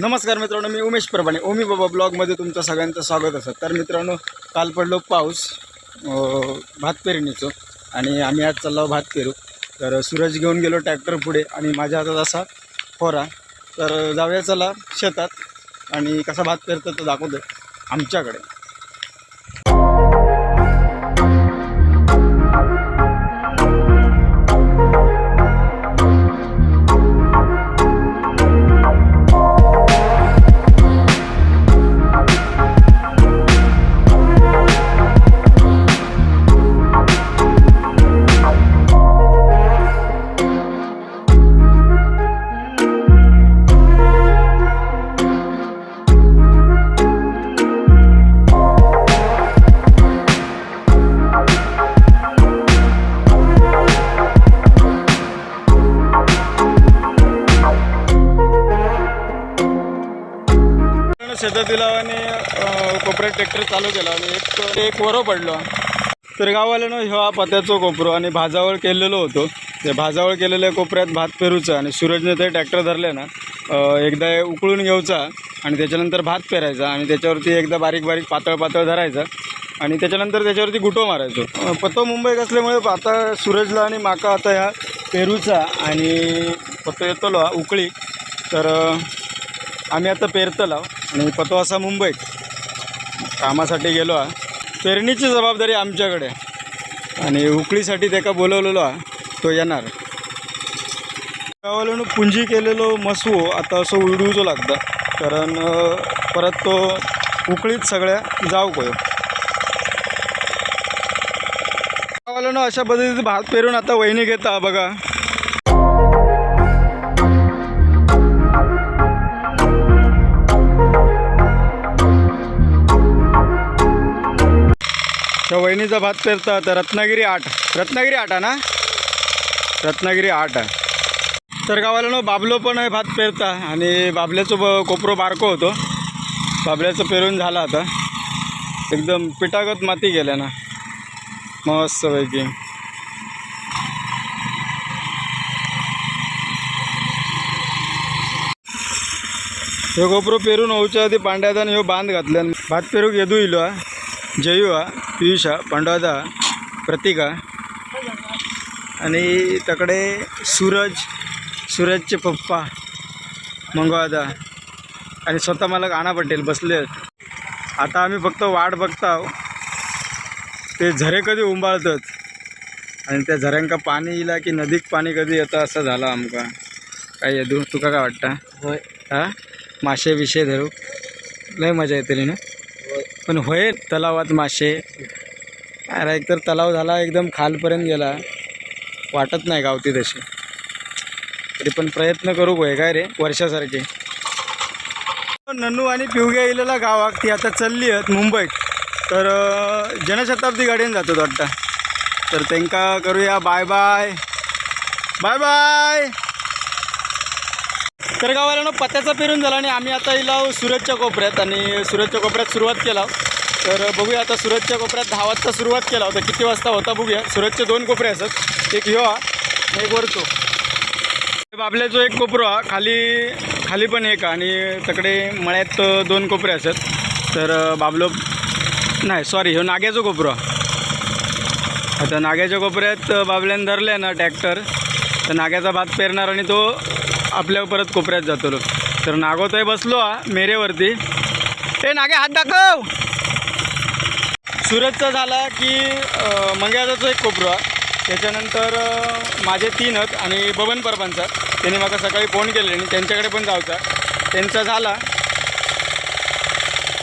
नमस्कार मित्रांनो मी उमेश प्रभाणे ओमी बाबा ब्लॉगमध्ये तुमचं सगळ्यांचं स्वागत असतं. तर मित्रांनो काल पडलो पाऊस भात पेरणीचं आणि आम्ही आज चाललो भात पेरू. तर सूरज घेऊन गेलो ट्रॅक्टर पुढे आणि माझ्या हातात असा फोरा तर जाऊया चला शेतात आणि कसा भात पेरतो तो दाखवतो आमच्याकडे. शेतातील आणि कोपऱ्यात ट्रॅक्टर चालू केला आणि एक एक वरो पडलो. तर गावाल्यानं ह्या हा कोपरो आणि भाजावळ केलेलो होतो. ते भाजावळ केलेल्या कोपऱ्यात भात पेरूचा आणि सूरजने ते ट्रॅक्टर धरले ना एकदा हे उकळून घ्यायचा आणि त्याच्यानंतर भात पेरायचा आणि त्याच्यावरती एकदा बारीक बारीक पातळ पातळ धरायचा आणि त्याच्यानंतर त्याच्यावरती गुटो मारायचो. पत्तो मुंबईत असल्यामुळे आता सूरजला आणि माका आता ह्या पेरूचा आणि पत्तो येतो हा उकळी. तर आम्ही आता पेरतलो आणि पतो असा मुंबईत. कामासाठी गेलो हा. पेरणीची जबाबदारी आमच्याकडे. आणि उकळीसाठी त्याका बोलवलेलो हा. तो येणार. गावाला पुंजी केलेलो मसवो आता असं उडवूचो लागतं. कारण परत तो उकळीत सगळ्या जाऊ कोयो. गावाला अशा पद्धतीत भात पेरून आता वहिनी घेता बघा. त्या वहिनीचा भात पेरता तर रत्नागिरी आठ. रत्नागिरी आठ आहे ना? रत्नागिरी आठ आहे. तर गावाला ना बाबलो पण आहे भात पेरता. आणि बाबल्याचं ब कोपरो बारको होतो. बाबल्याचं पेरून झाला आता. एकदम पिठागत माती गेल्या ना. मस्तपैकी. हे कोपरो पेरून होऊच्या आधी पांड्यादान ह्यो बांध घातल्यान भात पेरूक येदू इलो हा. जयू पियुष हा पांडवादा प्रतिका आणि तकडे सूरज सूरजचे पप्पा मंगवादा आणि स्वतः मला गाणा पटेल बसले आहेत आता आम्ही फक्त वाट बघताव ते झरे कधी उंबाळतात आणि त्या झऱ्यांका पाणी येला की नदीक पाणी कधी येतं असं झालं आमका काय येदू तुका काय वाटतं होय हा मासे विषय धरू लय मजा येते ना पण होय तलावात मासे. अरे एकतर तलाव झाला एकदम खालपर्यंत गेला. वाटत नाही गावती तशी. तरी पण प्रयत्न करू होय काय रे? वर्षासारखे. नन्नू आणि पिवग्या इलेला गावात ती आता चलली आहेत मुंबईत. तर जनशताब्दी गाडीने जातात वाटतं. तर त्यांका करूया बाय बाय. Bye bye. तर गावाला पत्याचा पेरून झाला आणि आम्ही आता इला सुरतच्या कोपऱ्यात आणि सुरतच्या कोपऱ्यात सुरुवात केला. तर बघूया आता सुरतच्या कोपऱ्यात दहा वाजता सुरुवात केला होता. किती वाजता होता बघूया. सुरतचे दोन कोपरे असत. एक ह्यो हा आणि एक वरचो. बाबल्याचो एक कोपरो हा खाली खाली पण एक आणि तकडे मळ्यात दोन कोपरे असत. तर बाबलो नाही सॉरी ह्यो नाग्याचो कोपरो हा. आता नाग्याच्या कोपऱ्यात बाबल्यानं धरले ना ट्रॅक्टर. तर नाग्याचा भात पेरणार आणि तो आपल्या परत कोपऱ्यात जातो तर नागोताई बसलो हा मेरेवरती. ए नागे हात दाखव. सुरतचा झाला की अं, एक कोपरा. त्याच्यानंतर माझे तीन आणि बबन परबांचा. त्यांनी मला सकाळी फोन केले आणि त्यांच्याकडे पण जायचा त्यांचा झाला.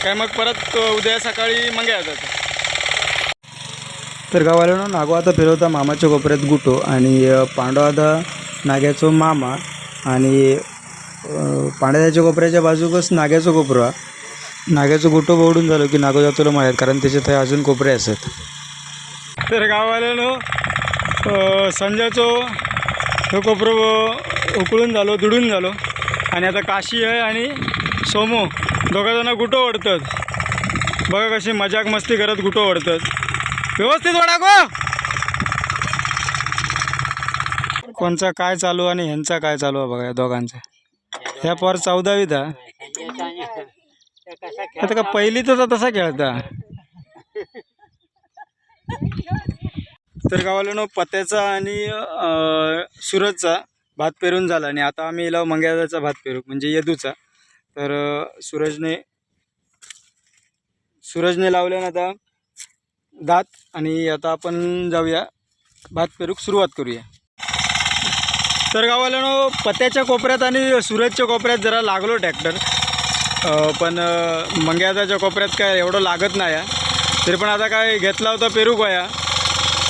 काय मग परत उद्या सकाळी मंग्या तर गावाला नागो आता फिरवता मामाच्या कोपऱ्यात गुटो आणि पांडव आता नाग्याचो मामा आणि पाण्याच्या कोपऱ्याच्या बाजूकच नाग्याचं कोपरो हा. नाग्याचो गुटो बोडून झालो की नागो जातो माहीत कारण त्याचे थंय अजून कोपरे असत तर गावाल्यानो संध्याचो तो कोपरो उकळून झालो दुडून झालो. आणि आता काशी आहे आणि सोमो दोघंजणं गुटो ओढतात. बघा कशी मजाक मस्ती करत गुटो ओढतात. व्यवस्थित ओढा गो! कोणचा काय चालू आणि ह्यांचा काय चालू आहे बघा या दोघांचा? ह्या पोर चौदावीत हा आता का पहिली तर तसा खेळता. तर गावाला पत्याचा आणि सूरजचा सुरजचा भात पेरून झाला आणि आता आम्ही इला मंग्याचा भात पेरू म्हणजे यदूचा. तर सूरजने सूरजने लावले ना आता दात आणि आता आपण जाऊया भात पेरूक सुरुवात करूया. तर गावाला पत्याच्या कोपऱ्यात आणि सूरजच्या कोपऱ्यात जरा लागलो ट्रॅक्टर. पण मंग्यादाच्या कोपऱ्यात काय एवढं लागत नाही आहे. तरी पण आता काय घेतला होता पेरू गोया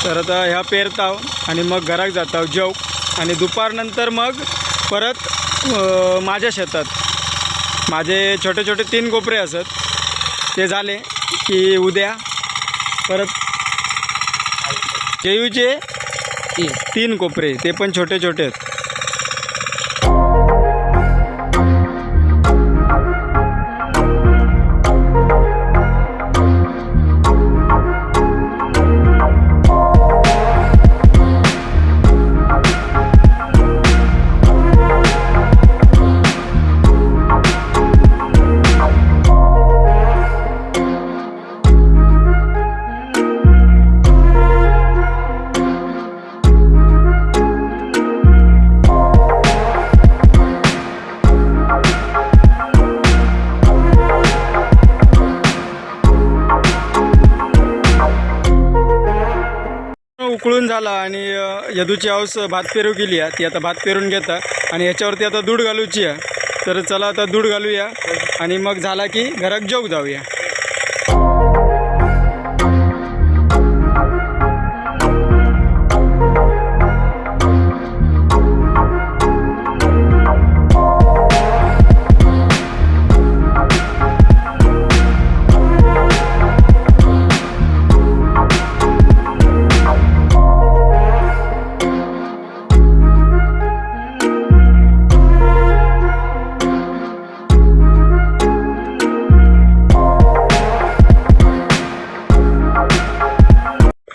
तर आता ह्या पेरताव आणि मग घरात जाताव जेव. आणि दुपारनंतर मग परत माझ्या शेतात. माझे छोटे छोटे तीन कोपरे असत. ते झाले की उद्या परत जेयूचे तीन कोपरे. ते पण छोटे छोटे आहेत. Thank you. उकळून झाला आणि यदूची औस भात पेरू केली आहे. ती आता भात पेरून घेता. आणि याच्यावरती आता दूध घालूची आहे. तर चला आता दूध घालूया. आणि मग झाला की घरात जेवू जाऊया.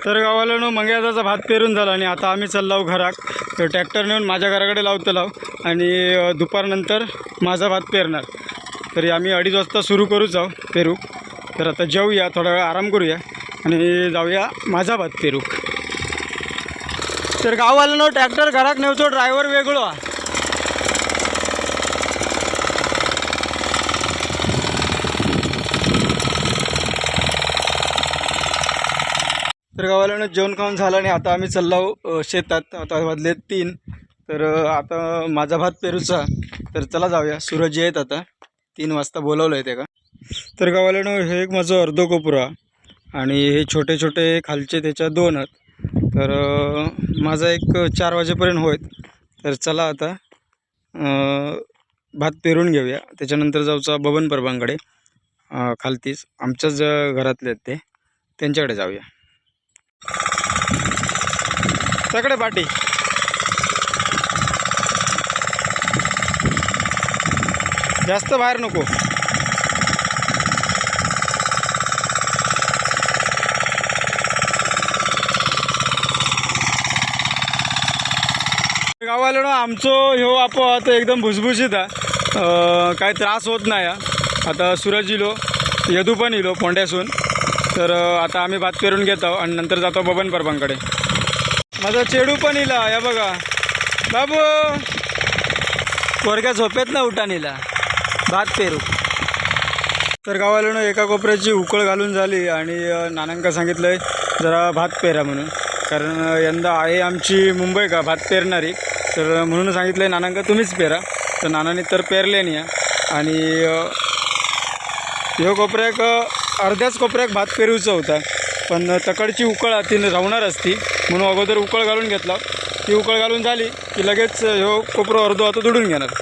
तर गावाला न मंग्याचा भात पेरून झाला आणि आता आम्ही चाललाव घरात तर ट्रॅक्टर नेऊन माझ्या घराकडे लावतो लाव आणि दुपारनंतर माझा भात पेरणार. तरी आम्ही अडीच वाजता सुरू करू जाऊ पेरू. तर आता जेवूया थोडा वेळ आराम करूया आणि जाऊया माझा भात पेरू. तर गाववाल्यानं ट्रॅक्टर घरात नेऊचो ड्रायव्हर वेगळो हा. जेवण खाऊन झालं आणि आता आम्ही चाललो शेतात. आता वाजले तीन. तर आता माझा भात पेरूचा. तर चला जाऊया. सूरज येत आता. तीन वाजता बोलवलं आहे ते का? तर गावाला हे एक माझं अर्धो कोपरा आणि हे छोटे छोटे खालचे त्याच्या दोन आहेत. तर माझा एक चार वाजेपर्यंत होईल. तर चला आता भात पेरून घेऊया. त्याच्यानंतर जाऊचा बबन परबांकडे खालतीच. आमच्याच घरातले आहेत ते. त्यांच्याकडे जाऊया. सगळे पाटी. जास्त बाहेर नको. गावाला ना आमचं ह्यो आपो आता एकदम भुसभुशीत आहे. काही त्रास होत नाही हा. आता सूरज इलो यदू पण इलो पोंड्यासून तर आता आम्ही भात पेरून घेतो आणि नंतर जातो बबन परबांकडे. माझा चेडू पण इला या बघा. बाबू! वरक्या झोपेत ना उठा नेला भात पेरू. तर गावाला एका कोपऱ्याची उकळ घालून झाली आणि नानांका सांगितलं आहे जरा भात पेरा म्हणून. कारण यंदा आहे आमची मुंबई का भात पेरणारी. तर म्हणून सांगितलं आहे नानांका तुम्हीच पेरा. तर नानांनी तर पेरले नाही आणि ह्यो कोपऱ्याक अर्ध्याच कोपऱ्याक भात पेरूचा होता. पण तकडची उकळ ती राहणार असती. म्हणून अगोदर उकळ घालून घेतला. ती उकळ घालून झाली की लगेच ह्यो कोपरो अर्धो आता दुडून घेणार.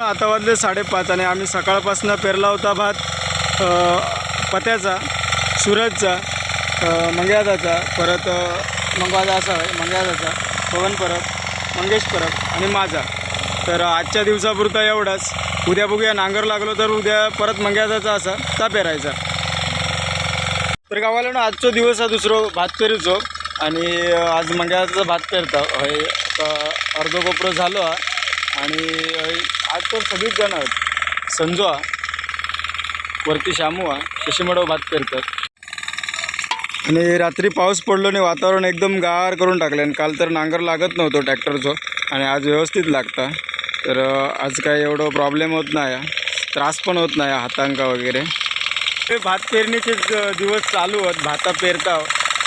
आता वाजले साडेपाच आणि आम्ही सकाळपासून पेरला होता भात पत्याचा सूरजचा अ, मंग्यादाचा परत अ, असा आहे मंगळाचा पवन परब मंगेश परब आणि माझा. तर आजच्या दिवसापुरता एवढाच. उद्या बघूया नांगर लागलो तर उद्या परत मंग्यादाचा असा ता पेरायचा. तर गावाला ना आजचो दिवस हा दुसरो भात पेरूचो आणि आज मंगळाचा भात पेरता. हय अर्धो कोपरो झालो हा. आणि आज तर सगळीच जण आहेत. संजो हा वरती शामू हा शशीमडो भात पेरतात. आणि रात्री पाऊस पडलो आणि वातावरण एकदम गार करून टाकलं. आणि काल तर नांगर लागत नव्हतं ट्रॅक्टरचं. आणि आज व्यवस्थित लागता. तर आज काय एवढं प्रॉब्लेम होत नाही. हा. त्रास पण होत नाही हातांका वगैरे. ते भात पेरणीचे दिवस चालू आहेत भाता पेरता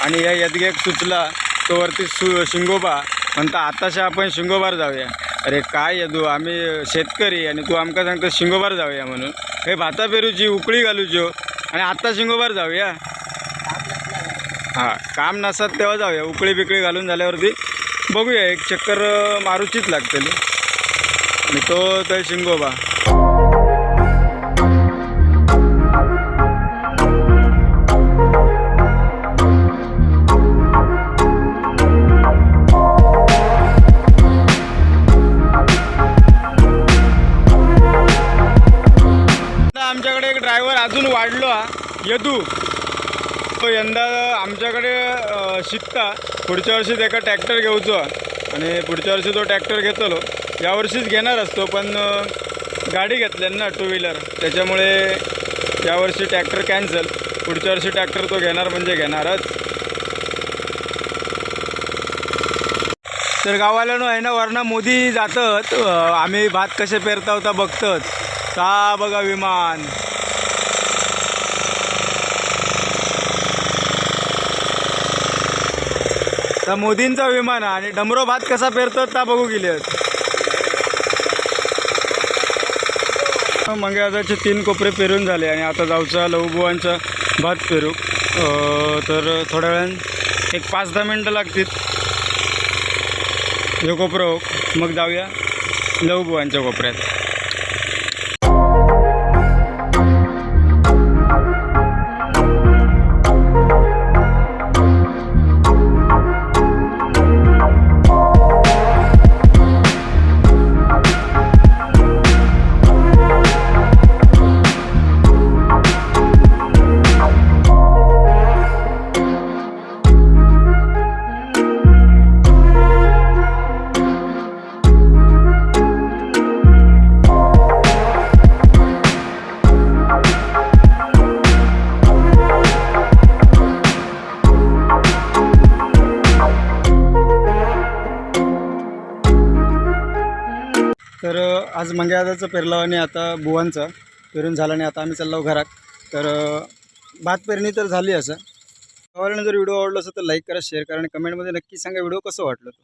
आणि या यदगेक सुचला तो वरती सु शिंगोबा. म्हणता आताशा आपण शिंगोबार जाऊया. अरे काय येदू आम्ही शेतकरी आणि तू आमका सांगतो शिंगोबार जाऊया म्हणून. हे भाता पेरूची उकळी घालूच्यो. आणि आत्ता शिंगोबार जाऊया. हां काम नसत तेव्हा जाऊया. उकळी बिकळी घालून झाल्यावरती बघूया. एक चक्कर मारुचीच लागतली आणि तो तर शिंगोबा. आमच्याकडे एक ड्रायव्हर अजून वाढलो हा. यदू तो यंदा आमच्याकडे शिकता. पुढच्या वर्षी त्याका ट्रॅक्टर घेऊचो. आणि पुढच्या वर्षी तो ट्रॅक्टर घेतलो. यावर्षीच घेणार असतो पण गाडी घेतल्यान ना टू व्हीलर त्याच्यामुळे यावर्षी ट्रॅक्टर कॅन्सल. पुढच्या वर्षी ट्रॅक्टर तो घेणार म्हणजे घेणारच. तर गावाला आहे ना वरनं मोदी जातात. आम्ही भात कसे पेरता होता बघतच. का बघा विमान. तर मोदींचा विमान आणि डमरो भात कसा पेरतात त्या बघू गेले मंगळाचे तीन कोपरे पेरून झाले आणि आता जाऊचा लवबुवांचा भात पेरू. तर थोड्या वेळान एक पाच दहा मिनटं लागतील. हे कोपरं हो. मग जाऊया लवबुवांच्या कोपऱ्यात. तर आज मंग्यादाचं पेरलं आणि आता बुवांचं पेरून झालं आणि आता आम्ही चाललो घरात. तर भात पेरणी तर झाली असं. आवडल्यानं जर व्हिडिओ आवडला असेल तर लाईक करा शेअर करा आणि कमेंटमध्ये नक्की सांगा व्हिडिओ कसं वाटलं तो.